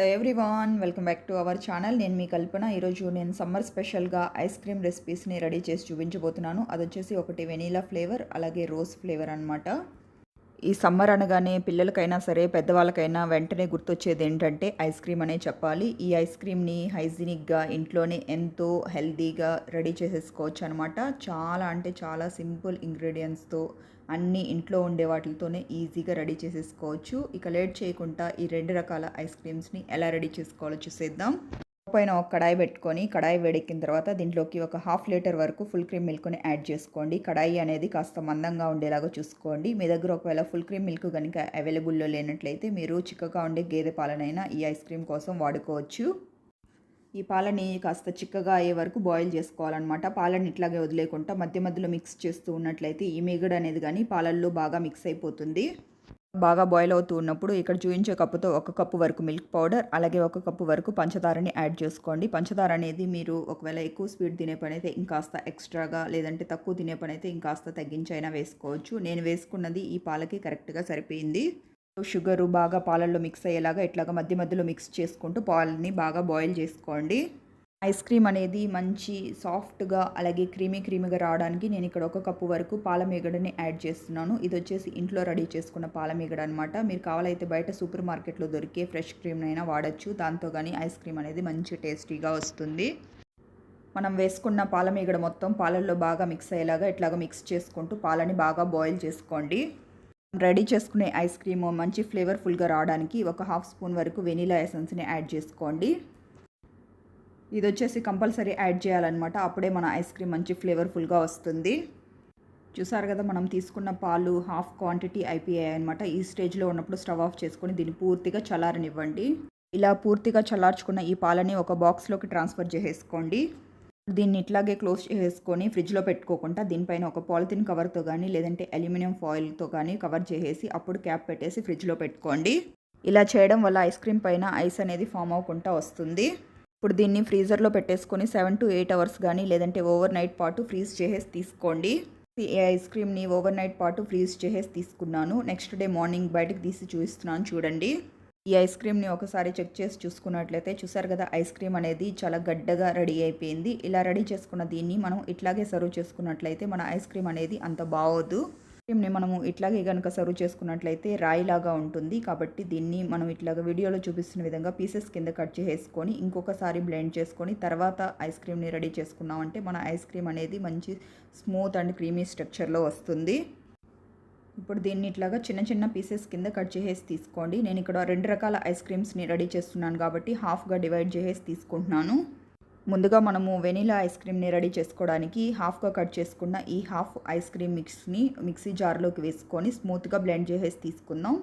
Hello everyone welcome back to our channel నేను మీ కల్పన. ఈరోజు నేను సమ్మర్ స్పెషల్గా ఐస్ క్రీమ్ రెసిపీస్ని రెడీ చేసి చూపించబోతున్నాను. అది వచ్చేసి ఒకటి వెనీలా ఫ్లేవర్ అలాగే రోజ్ ఫ్లేవర్ అనమాట ఈ సమ్మర్ అనగానే పిల్లలకైనా సరే పెద్దవాళ్ళకైనా వెంటనే గుర్తొచ్చేది ఏంటంటే ఐస్ క్రీమ్ అనే చెప్పాలి. ఈ ఐస్ క్రీమ్ని హైజీనిక్గా ఇంట్లోనే ఎంతో హెల్తీగా రెడీ చేసేసుకోవచ్చు అనమాట చాలా అంటే చాలా సింపుల్ ఇంగ్రీడియంట్స్తో అన్నీ ఇంట్లో ఉండే వాటితోనే ఈజీగా రెడీ చేసేసుకోవచ్చు. ఇక లేట్ చేయకుండా ఈ రెండు రకాల ఐస్ క్రీమ్స్ని ఎలా రెడీ చేసుకోవాలో చూసేద్దాం. పైన ఒక కడాయి పెట్టుకొని కడాయి వేడెక్కిన తర్వాత దీంట్లోకి ఒక హాఫ్ లీటర్ వరకు ఫుల్ క్రీమ్ మిల్క్ని యాడ్ చేసుకోండి. కడాయి అనేది కాస్త మందంగా ఉండేలాగా చూసుకోండి. మీ దగ్గర ఒకవేళ ఫుల్ క్రీమ్ మిల్క్ కనుక అవైలబుల్లో లేనట్లయితే మీరు చిక్కగా ఉండే గేదె పాలనైనా ఈ ఐస్ క్రీమ్ కోసం వాడుకోవచ్చు. ఈ పాలని కాస్త చిక్కగా అయ్యే వరకు బాయిల్ చేసుకోవాలన్నమాట. పాలని ఇట్లాగే వదిలేకుండా మధ్య మధ్యలో మిక్స్ చేస్తూ ఉన్నట్లయితే ఈ మిగడ అనేది కానీ పాలల్లో బాగా మిక్స్ అయిపోతుంది. బాగా బాయిల్ అవుతూ ఉన్నప్పుడు ఇక్కడ చూపించే కప్పుతో ఒక కప్పు వరకు మిల్క్ పౌడర్ అలాగే ఒక కప్పు వరకు పంచదారని యాడ్ చేసుకోండి. పంచదార అనేది మీరు ఒకవేళ ఎక్కువ స్వీట్ తినే పని అయితే ఇంకాస్త ఎక్స్ట్రాగా లేదంటే తక్కువ తినే పని అయితే ఇంకాస్త తగ్గించైనా వేసుకోవచ్చు. నేను వేసుకున్నది ఈ పాలకి కరెక్ట్గా సరిపోయింది. షుగరు బాగా పాలల్లో మిక్స్ అయ్యేలాగా ఇట్లాగా మధ్య మధ్యలో మిక్స్ చేసుకుంటూ పాలని బాగా బాయిల్ చేసుకోండి. ఐస్ క్రీమ్ అనేది మంచి సాఫ్ట్గా అలాగే క్రీమీ క్రీమీగా రావడానికి నేను ఇక్కడ ఒక కప్పు వరకు పాల మీగడని యాడ్ చేస్తున్నాను. ఇది వచ్చేసి ఇంట్లో రెడీ చేసుకున్న పాల మీగడ అనమాట మీరు కావాలైతే బయట సూపర్ మార్కెట్లో దొరికే ఫ్రెష్ క్రీమ్ వాడచ్చు. దాంతో కానీ ఐస్ క్రీమ్ అనేది మంచి టేస్టీగా వస్తుంది. మనం వేసుకున్న పాల మీగడ మొత్తం పాలల్లో బాగా మిక్స్ అయ్యేలాగా ఇట్లాగా మిక్స్ చేసుకుంటూ పాలని బాగా బాయిల్ చేసుకోండి. రెడీ చేసుకునే ఐస్ క్రీమ్ మంచి ఫ్లేవర్ఫుల్గా రావడానికి ఒక హాఫ్ స్పూన్ వరకు వెనీలా ఎసెన్స్ని యాడ్ చేసుకోండి. ఇది వచ్చేసి కంపల్సరీ యాడ్ చేయాలన్నమాట. అప్పుడే మన ఐస్ క్రీమ్ మంచి ఫ్లేవర్ఫుల్గా వస్తుంది. చూసారు కదా మనం తీసుకున్న పాలు హాఫ్ క్వాంటిటీ అయిపోయాయి అనమాట ఈ స్టేజ్లో ఉన్నప్పుడు స్టవ్ ఆఫ్ చేసుకొని దీన్ని పూర్తిగా చల్లారనివ్వండి. ఇలా పూర్తిగా చల్లార్చుకున్న ఈ పాలని ఒక బాక్స్లోకి ట్రాన్స్ఫర్ చేసేసుకోండి. దీన్ని ఇట్లాగే క్లోజ్ చేసుకొని ఫ్రిడ్జ్లో పెట్టుకోకుండా దీనిపైన ఒక పాలిథిన్ కవర్తో కానీ లేదంటే అల్యూమినియం ఫాయిల్తో కానీ కవర్ చేసేసి అప్పుడు క్యాప్ పెట్టేసి ఫ్రిడ్జ్లో పెట్టుకోండి. ఇలా చేయడం వల్ల ఐస్ క్రీమ్ పైన ఐస్ అనేది ఫామ్ అవ్వకుండా వస్తుంది. ఇప్పుడు దీన్ని ఫ్రీజర్లో పెట్టేసుకొని సెవెన్ టు ఎయిట్ అవర్స్ కానీ లేదంటే ఓవర్ నైట్ పాటు ఫ్రీజ్ చేసేసి తీసుకోండి. ఈ ఐస్ క్రీమ్ని ఓవర్ నైట్ పాటు ఫ్రీజ్ చేసేసి తీసుకున్నాను. నెక్స్ట్ డే మార్నింగ్ బయటకు తీసి చూపిస్తున్నాను చూడండి. ఈ ఐస్ క్రీమ్ని ఒకసారి చెక్ చేసి చూసుకున్నట్లయితే చూసారు కదా ఐస్ క్రీమ్ అనేది చాలా గడ్డగా రెడీ అయిపోయింది. ఇలా రెడీ చేసుకున్న దీన్ని మనం ఇట్లాగే సర్వ్ చేసుకున్నట్లయితే మన ఐస్ క్రీమ్ అనేది అంత బాగోదు. క్రీమ్ని మనము ఇట్లాగే కనుక సర్వ్ చేసుకున్నట్లయితే రాయిలాగా ఉంటుంది. కాబట్టి దీన్ని మనం ఇట్లాగ వీడియోలో చూపిస్తున్న విధంగా పీసెస్ కింద కట్ చేసుకొని ఇంకొకసారి బ్లెండ్ చేసుకొని తర్వాత ఐస్ క్రీమ్ని రెడీ చేసుకున్నామంటే మన ఐస్ క్రీమ్ అనేది మంచి స్మూత్ అండ్ క్రీమీ స్ట్రక్చర్లో వస్తుంది. ఇప్పుడు దీన్ని ఇట్లాగా చిన్న చిన్న పీసెస్ కింద కట్ చేసేసి తీసుకోండి. నేను ఇక్కడ రెండు రకాల ఐస్ క్రీమ్స్ని రెడీ చేస్తున్నాను కాబట్టి హాఫ్గా డివైడ్ చేసేసి తీసుకుంటున్నాను. ముందుగా మనము వెనీలా ఐస్ క్రీమ్ని రెడీ చేసుకోవడానికి హాఫ్గా కట్ చేసుకున్న ఈ హాఫ్ ఐస్ క్రీమ్ మిక్స్ని మిక్సీ జార్లోకి వేసుకొని స్మూత్గా బ్లెండ్ చేసేసి తీసుకుందాం.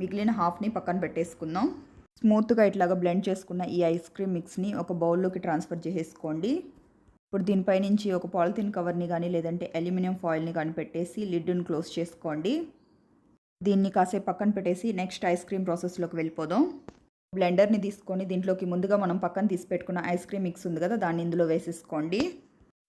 మిగిలిన హాఫ్ని పక్కన పెట్టేసుకుందాం. స్మూత్గా ఇట్లాగా బ్లెండ్ చేసుకున్న ఈ ఐస్ క్రీమ్ మిక్స్ని ఒక బౌల్లోకి ట్రాన్స్ఫర్ చేసేసుకోండి. ఇప్పుడు దీనిపై నుంచి ఒక పాలిథిన్ కవర్ని కానీ లేదంటే అల్యూమినియం ఫాయిల్ని కానీ పెట్టేసి లిడ్ని క్లోజ్ చేసుకోండి. దీన్ని కాసేపు పక్కన పెట్టేసి నెక్స్ట్ ఐస్ క్రీమ్ ప్రాసెస్లోకి వెళ్ళిపోదాం. బ్లెండర్ని తీసుకొని దీంట్లోకి ముందుగా మనం పక్కన తీసి పెట్టుకున్న ఐస్ క్రీమ్ మిక్స్ ఉంది కదా దాన్ని ఇందులో వేసేసుకోండి.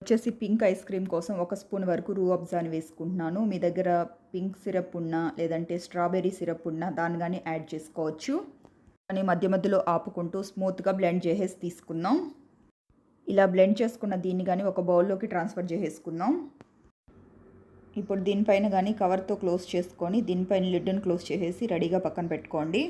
వచ్చేసి పింక్ ఐస్ క్రీమ్ కోసం ఒక స్పూన్ వరకు రూ అబ్జాని వేసుకుంటున్నాను. మీ దగ్గర పింక్ సిరప్ ఉన్నా లేదంటే స్ట్రాబెర్రీ సిరప్ ఉన్నా దాన్ని కానీ యాడ్ చేసుకోవచ్చు. కానీ మధ్య మధ్యలో ఆపుకుంటూ స్మూత్గా బ్లెండ్ చేసేసి తీసుకుందాం. ఇలా బ్లెండ్ చేసుకున్న దీన్ని కానీ ఒక బౌల్లోకి ట్రాన్స్ఫర్ చేసేసుకుందాం. ఇప్పుడు దీనిపైన కానీ కవర్తో క్లోజ్ చేసుకొని దీనిపైన లిడ్ని క్లోజ్ చేసేసి రెడీగా పక్కన పెట్టుకోండి.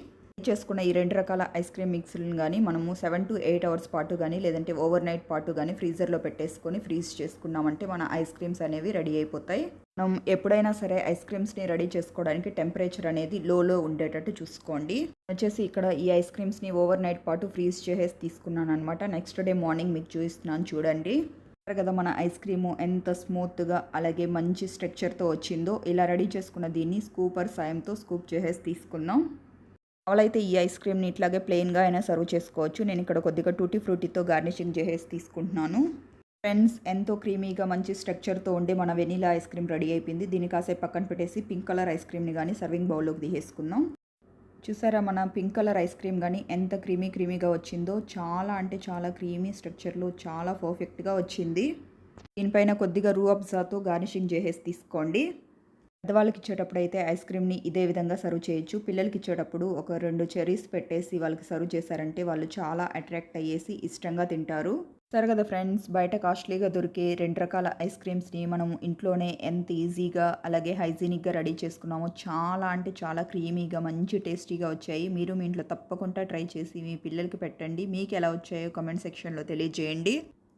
చేసుకున్న ఈ రెండు రకాల ఐస్ క్రీమ్ మిక్స్లను కానీ మనము సెవెన్ టు ఎయిట్ అవర్స్ పాటు కానీ లేదంటే ఓవర్ నైట్ పాటు కానీ ఫ్రీజర్లో పెట్టేసుకొని ఫ్రీజ్ చేసుకున్నామంటే మన ఐస్ క్రీమ్స్ అనేవి రెడీ అయిపోతాయి. మనం ఎప్పుడైనా సరే ఐస్ క్రీమ్స్ని రెడీ చేసుకోవడానికి టెంపరేచర్ అనేది లోలో ఉండేటట్టు చూసుకోండి. వచ్చేసి ఇక్కడ ఈ ఐస్ క్రీమ్స్ని ఓవర్ నైట్ పాటు ఫ్రీజ్ చేసేసి తీసుకున్నాను అనమాట నెక్స్ట్ డే మార్నింగ్ మీకు చూపిస్తున్నాను చూడండి. కదా మన ఐస్ క్రీము ఎంత స్మూత్గా అలాగే మంచి స్ట్రక్చర్తో వచ్చిందో ఇలా రెడీ చేసుకున్న దీన్ని స్కూపర్ సాయంతో స్కూప్ చేసేసి తీసుకుందాం. కావాలైతే ఈ ఐస్ క్రీమ్ని ఇట్లాగే ప్లెయిన్గా అయినా సర్వ్ చేసుకోవచ్చు. నేను ఇక్కడ కొద్దిగా టూటీ ఫ్రూటీతో గార్నిషింగ్ చేసేసి తీసుకుంటున్నాను. ఫ్రెండ్స్ ఎంతో క్రీమీగా మంచి స్ట్రక్చర్తో ఉండే మన వెనీలా ఐస్ క్రీమ్ రెడీ అయిపోయింది. దీన్ని కాసేపు పక్కన పెట్టేసి పింక్ కలర్ ఐస్ క్రీమ్ని కానీ సర్వింగ్ బౌల్లోకి తీసేసుకుందాం. చూసారా మన పింక్ కలర్ ఐస్ క్రీమ్ కానీ ఎంత క్రీమీ క్రీమీగా వచ్చిందో. చాలా అంటే చాలా క్రీమీ స్ట్రక్చర్లో చాలా పర్ఫెక్ట్గా వచ్చింది. దీనిపైన కొద్దిగా రూ అబ్జాతో గార్నిషింగ్ చేసేసి తీసుకోండి. పెద్దవాళ్ళకి ఇచ్చేటప్పుడు అయితే ఐస్ క్రీమ్ని ఇదే విధంగా సర్వ్ చేయొచ్చు. పిల్లలకి ఇచ్చేటప్పుడు ఒక రెండు చెరీస్ పెట్టేసి వాళ్ళకి సర్వ్ చేశారంటే వాళ్ళు చాలా అట్రాక్ట్ అయ్యేసి ఇష్టంగా తింటారు. సరే కదా ఫ్రెండ్స్ బయట కాస్ట్లీగా దొరికే రెండు రకాల ఐస్ క్రీమ్స్ని మనం ఇంట్లోనే ఎంత ఈజీగా అలాగే హైజీనిక్గా రెడీ చేసుకున్నామో చాలా అంటే చాలా క్రీమీగా మంచి టేస్టీగా వచ్చాయి. మీరు మీ ఇంట్లో తప్పకుండా ట్రై చేసి మీ పిల్లలకి పెట్టండి. మీకు ఎలా వచ్చాయో కామెంట్ సెక్షన్లో తెలియజేయండి.